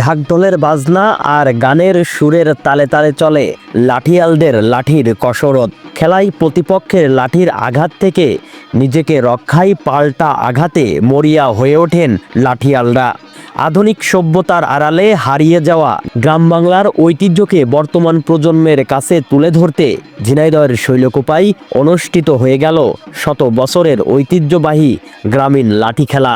ঢাকঢোলের বাজনা আর গানের সুরের তালে তালে চলে লাঠিয়ালদের লাঠির কসরত। খেলায় প্রতিপক্ষের লাঠির আঘাত থেকে নিজেকে রক্ষায় পাল্টা আঘাতে মরিয়া হয়ে ওঠেন লাঠিয়ালরা। আধুনিক সভ্যতার আড়ালে হারিয়ে যাওয়া গ্রাম বাংলার ঐতিহ্যকে বর্তমান প্রজন্মের কাছে তুলে ধরতে ঝিনাইদহের শৈলকুপায় অনুষ্ঠিত হয়ে গেল শত বছরের ঐতিহ্যবাহী গ্রামীণ লাঠি খেলা।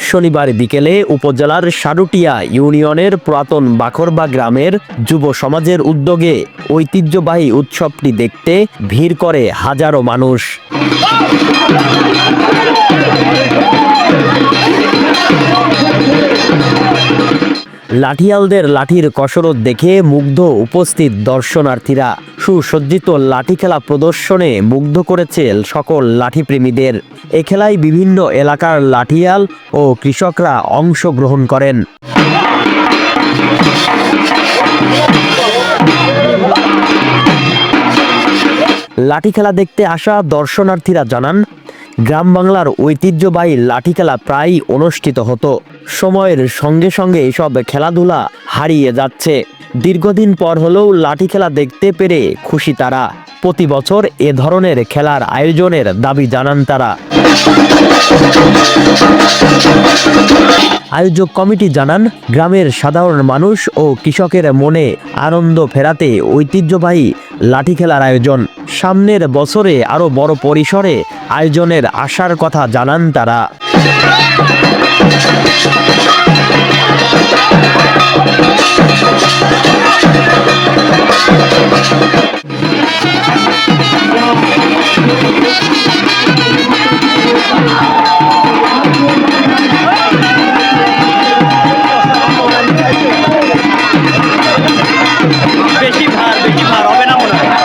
শনিবার বিকেলে উপজেলার সারুটিয়া ইউনিয়নের পুরাতন বাখরবা গ্রামের যুব সমাজের উদ্যোগে ঐতিহ্যবাহী উৎসবটি দেখতে ভিড় করে হাজারো মানুষ। লাঠিয়ালদের লাঠির কসরত দেখে মুগ্ধ উপস্থিত দর্শনার্থীরা। সুসজ্জিত লাঠি খেলা প্রদর্শনে মুগ্ধ করেছে সকল লাঠিপ্রেমীদের। এ খেলায় বিভিন্ন এলাকার লাঠিয়াল ও কৃষকরা অংশগ্রহণ করেন। লাঠি খেলা দেখতে আসা দর্শনার্থীরা জানান গ্রাম বাংলার ঐতিহ্যবাহী লাঠি খেলা প্রায়ই অনুষ্ঠিত হতো। সময়ের সঙ্গে সঙ্গে এসব খেলাধুলা হারিয়ে যাচ্ছে। দীর্ঘদিন পর হলেও লাঠি খেলা দেখতে পেরে খুশি তারা। প্রতি বছর এ ধরনের খেলার আয়োজনের দাবি জানান তারা। আয়োজক কমিটি জানান, গ্রামের সাধারণ মানুষ ও কৃষকের মনে আনন্দ ফেরাতে ঐতিহ্যবাহী লাঠি খেলার আয়োজন। সামনের বছরে আরও বড় পরিসরে আয়োজনের আশার কথা জানান তারা। ভার বেশি ভার হবে না মনে হয়?